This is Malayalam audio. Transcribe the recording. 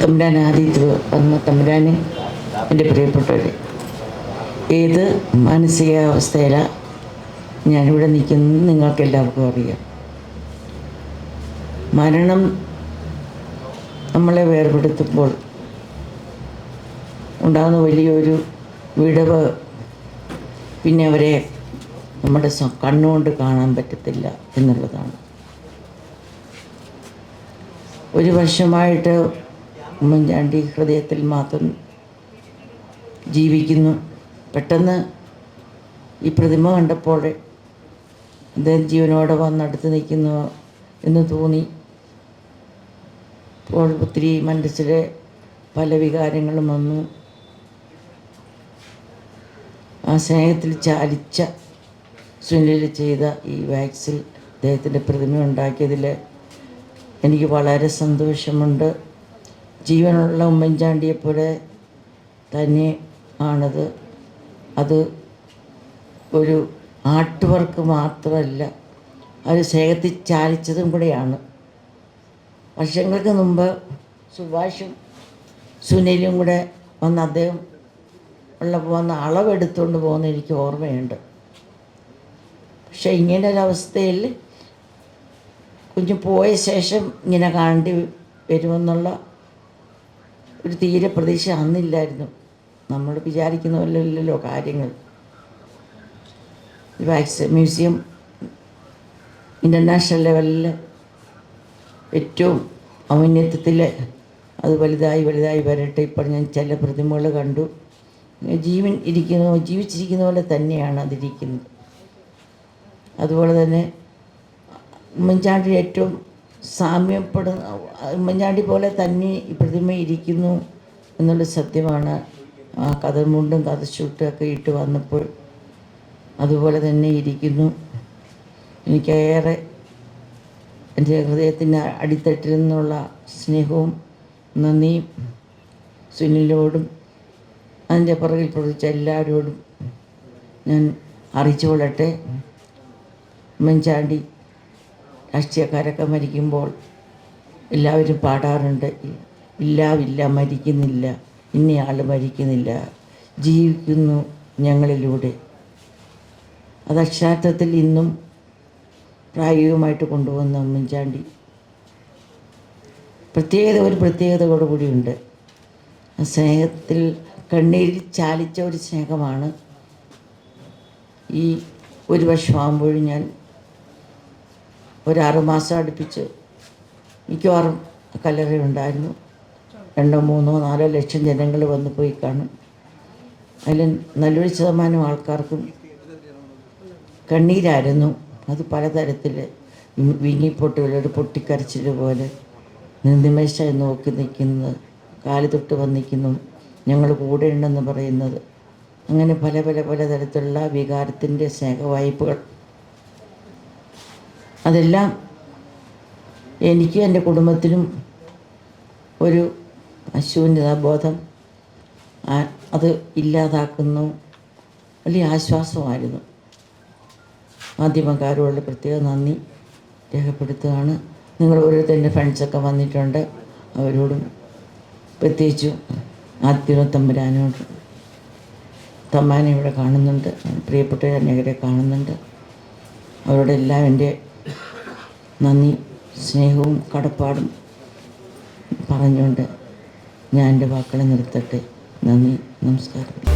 തമ്പുരാൻ ആദ്യത്തിൽ വന്ന തമ്പുരാനെ എന്റെ പ്രിയപ്പെട്ടവരെ ഏത് മാനസികാവസ്ഥയിലാണ് ഞാനിവിടെ നിൽക്കുന്നത് നിങ്ങൾക്ക് എല്ലാവർക്കും അറിയാം. മരണം നമ്മളെ വേർപെടുത്തുമ്പോൾ ഉണ്ടാകുന്ന വലിയൊരു വിടവ് പിന്നെ അവരെ നമ്മുടെ കണ്ണുകൊണ്ട് കാണാൻ പറ്റത്തില്ല എന്നുള്ളതാണ്. ഒരു വർഷമായിട്ട് ഉമ്മൻചാണ്ടി ഹൃദയത്തിൽ മാത്രം ജീവിക്കുന്നു. പെട്ടെന്ന് ഈ പ്രതിമ കണ്ടപ്പോൾ അദ്ദേഹം ജീവനോടെ വന്നടുത്ത് നിൽക്കുന്നു എന്ന് തോന്നി. അപ്പോൾ ഒത്തിരി മനസ്സിലെ പല വികാരങ്ങളും വന്നു. ആ സ്നേഹത്തിൽ ചാലിച്ച സുനിൽ ചെയ്ത ഈ വാക്സിൽ അദ്ദേഹത്തിന്റെ പ്രതിമ ഉണ്ടാക്കിയതിൽ എനിക്ക് വളരെ സന്തോഷമുണ്ട്. ജീവനുള്ള ഉമ്മൻചാണ്ടിയെപ്പോലെ തന്നെ ആണത്. അത് ഒരു ആർട്ട് വർക്ക് മാത്രമല്ല അത് സ്നേഹത്തിൽ ചാലിച്ചതും കൂടെയാണ്. വർഷങ്ങൾക്ക് മുമ്പ് സുഭാഷും സുനിലും കൂടെ വന്ന് അദ്ദേഹം ഉള്ള പോകുന്ന അളവെടുത്തുകൊണ്ട് പോകുന്ന എനിക്ക് ഓർമ്മയുണ്ട്. പക്ഷെ ഇങ്ങനെ ഒരവസ്ഥയിൽ കുഞ്ഞ് പോയ ശേഷം ഇങ്ങനെ കാണേണ്ടി വരുമെന്നുള്ള ഒരു തീരെ പ്രതീക്ഷ അന്നില്ലായിരുന്നു. നമ്മൾ വിചാരിക്കുന്ന പോലെയല്ലല്ലോ കാര്യങ്ങൾ. വാക്സ് മ്യൂസിയം ഇന്റർനാഷണൽ ലെവലിൽ ഏറ്റവും ഔന്നത്യത്തിൽ അത് വലുതായി വലുതായി വരട്ടെ. ഇപ്പോൾ ഞാൻ ചില പ്രതിമകൾ കണ്ടു. ജീവൻ ഇരിക്കുന്ന ജീവിച്ചിരിക്കുന്ന പോലെ തന്നെയാണ് അതിരിക്കുന്നത്. അതുപോലെ തന്നെ ഉമ്മൻചാണ്ടി ഏറ്റവും സാമ്യപ്പെടുന്ന ഉമ്മൻചാണ്ടി പോലെ തന്നെ പ്രതിമ ഇരിക്കുന്നു എന്നുള്ള സത്യമാണ്. ആ കഥമുണ്ടും കഥച്ചൂട്ടും ഒക്കെ ഇട്ട് വന്നപ്പോൾ അതുപോലെ തന്നെ ഇരിക്കുന്നു. എനിക്കേറെ എന്റെ ഹൃദയത്തിന്റെ അടിത്തട്ടിൽ നിന്നുള്ള സ്നേഹവും നന്ദിയും സുനിലോടും അതിന്റെ പുറകിൽ പ്രവർത്തിച്ച എല്ലാവരോടും ഞാൻ അറിയിച്ചു കൊള്ളട്ടെ ഉമ്മൻചാണ്ടി രാഷ്ട്രീയക്കാരൊക്കെ മരിക്കുമ്പോൾ എല്ലാവരും പാടാറുണ്ട്. ഇല്ലാവില്ല മരിക്കുന്നില്ല ഇന്നയാൾ മരിക്കുന്നില്ല. ജീവിക്കുന്നു ഞങ്ങളിലൂടെ. അത് അക്ഷരാർത്ഥത്തിൽ ഇന്നും പ്രായോഗികമായിട്ട് കൊണ്ടുവന്ന ഉമ്മൻചാണ്ടി. പ്രത്യേകത ഒരു പ്രത്യേകതയോടു കൂടിയുണ്ട് സ്നേഹത്തിൽ കണ്ണീരിൽ ചാലിച്ച ഒരു സ്നേഹമാണ് ഈ ഒരു വർഷമാകുമ്പോഴും ഞാൻ ഒരാറ് മാസം അടുപ്പിച്ച് മിക്കവാറും കല്ലറയുണ്ടായിരുന്നു രണ്ടോ മൂന്നോ നാലോ ലക്ഷം ജനങ്ങൾ വന്നു പോയി കാണും. അതിൽ നല്ലൊരു ശതമാനം ആൾക്കാർക്കും കണ്ണീരായിരുന്നു. അത് പലതരത്തിൽ വിങ്ങിപ്പൊട്ട് ഒരു പൊട്ടിക്കരച്ചിൽ പോലെ നിമിഷമായി നോക്കി നിൽക്കുന്നത് കാൽ തൊട്ട് വന്നിക്കുന്നു ഞങ്ങൾ കൂടെ ഉണ്ടെന്ന് പറയുന്നത്. അങ്ങനെ പല പല പല തരത്തിലുള്ള വികാരത്തിന്റെ സ്നേഹവായ്പകൾ അതെല്ലാം എനിക്കും എന്റെ കുടുംബത്തിനും ഒരു അശൂന്യതാബോധം അത് ഇല്ലാതാക്കുന്നു. വലിയ ആശ്വാസമായിരുന്നു. മാധ്യമക്കാരോട് പ്രത്യേക നന്ദി രേഖപ്പെടുത്തുകയാണ്. നിങ്ങൾ ഓരോരുത്തരുടെ ഫ്രണ്ട്സൊക്കെ വന്നിട്ടുണ്ട്. അവരോടും പ്രത്യേകിച്ചും ആദ്യം തമ്പുരാനോട് തമ്മാനെ ഇവിടെ കാണുന്നുണ്ട്. പ്രിയപ്പെട്ട അനേകരെ കാണുന്നുണ്ട്. അവരോടെല്ലാം എന്റെ നന്ദി സ്നേഹവും കടപ്പാടും പറഞ്ഞുകൊണ്ട് ഞാൻ എന്റെ വാക്കുകളെ നിർത്തട്ടെ. നന്ദി നമസ്കാരം.